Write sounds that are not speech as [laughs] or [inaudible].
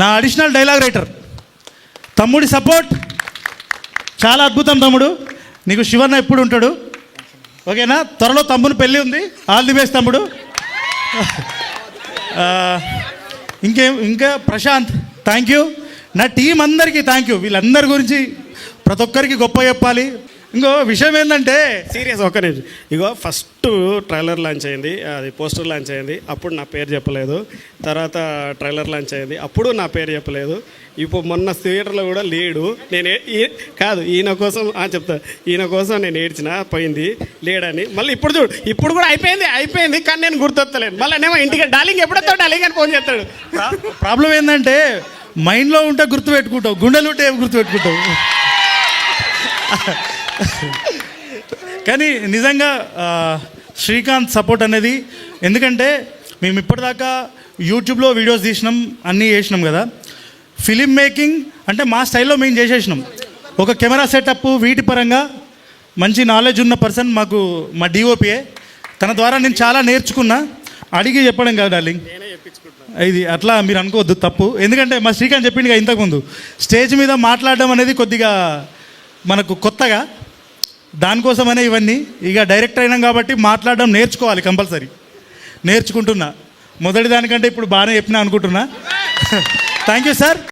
నా additional dialogue writer. తమ్ముడి support. చాలా అద్భుతం తమ్ముడు. నీకు శివన్న ఎప్పుడు ఉంటాడు? ఓకేనా? త్వరలో తమ్ముని పెళ్ళి ఉంది. ఆల్ ది బెస్ట్ తమ్ముడు. ఇంకేం ఇంకా ప్రశాంత్ థ్యాంక్ యూ నా టీం అందరికీ థ్యాంక్ యూ వీళ్ళందరి గురించి ప్రతి ఒక్కరికి గొప్ప చెప్పాలి. ఇంకో విషయం ఏంటంటే సీరియస్ ఒక్క నిమిషం. ఇగో ఫస్ట్ ట్రైలర్ లాంచ్ అయింది అది పోస్టర్ లాంచ్ అయింది అప్పుడు నా పేరు చెప్పలేదు. తర్వాత ట్రైలర్ లాంచ్ అయింది అప్పుడు నా పేరు చెప్పలేదు. ఇప్పుడు మొన్న థియేటర్లో కూడా లేడు. నేను కాదు ఈయన కోసం చెప్తా. ఈయన కోసం నేను ఏడ్చిన పోయింది లేడని. మళ్ళీ ఇప్పుడు చూడు ఇప్పుడు కూడా అయిపోయింది అయిపోయింది కానీ నేను గుర్తొత్తలేను. మళ్ళీ నేమో ఇంటికి డార్లింగ్ ఎప్పుడొస్తావు డార్లింగ్ అని ఫోన్ చేస్తాడు. ప్రాబ్లం ఏంటంటే మైండ్లో ఉంటే గుర్తు పెట్టుకుంటావు గుండెలు ఉంటే ఏం గుర్తు పెట్టుకుంటావు? కానీ నిజంగా శ్రీకాంత్ సపోర్ట్ అనేది ఎందుకంటే మేము ఇప్పటిదాకా యూట్యూబ్లో వీడియోస్ తీసినాం అన్నీ చేసినాం కదా. ఫిలిం మేకింగ్ అంటే మా స్టైల్లో మేము చేసేసినాం. ఒక కెమెరా సెటప్ వీటి పరంగా మంచి నాలెడ్జ్ ఉన్న పర్సన్ మాకు మా డిఓపిఏ తన ద్వారా నేను చాలా నేర్చుకున్నా. అడిగి చెప్పడం కాదు డార్లింగ్ ఇది అట్లా మీరు అనుకోవద్దు తప్పు. ఎందుకంటే మా శ్రీకాంత్ చెప్పింది కదా ఇంతకుముందు. స్టేజ్ మీద మాట్లాడడం అనేది కొద్దిగా మనకు కొత్తగా. దానికోసమనే ఇవన్నీ. ఇక డైరెక్టర్ అయినాం కాబట్టి మాట్లాడడం నేర్చుకోవాలి కంపల్సరీ. నేర్చుకుంటున్నా. మొదటి దానికంటే ఇప్పుడు బాగానే చెప్పినా అనుకుంటున్నా. [laughs] Thank you sir.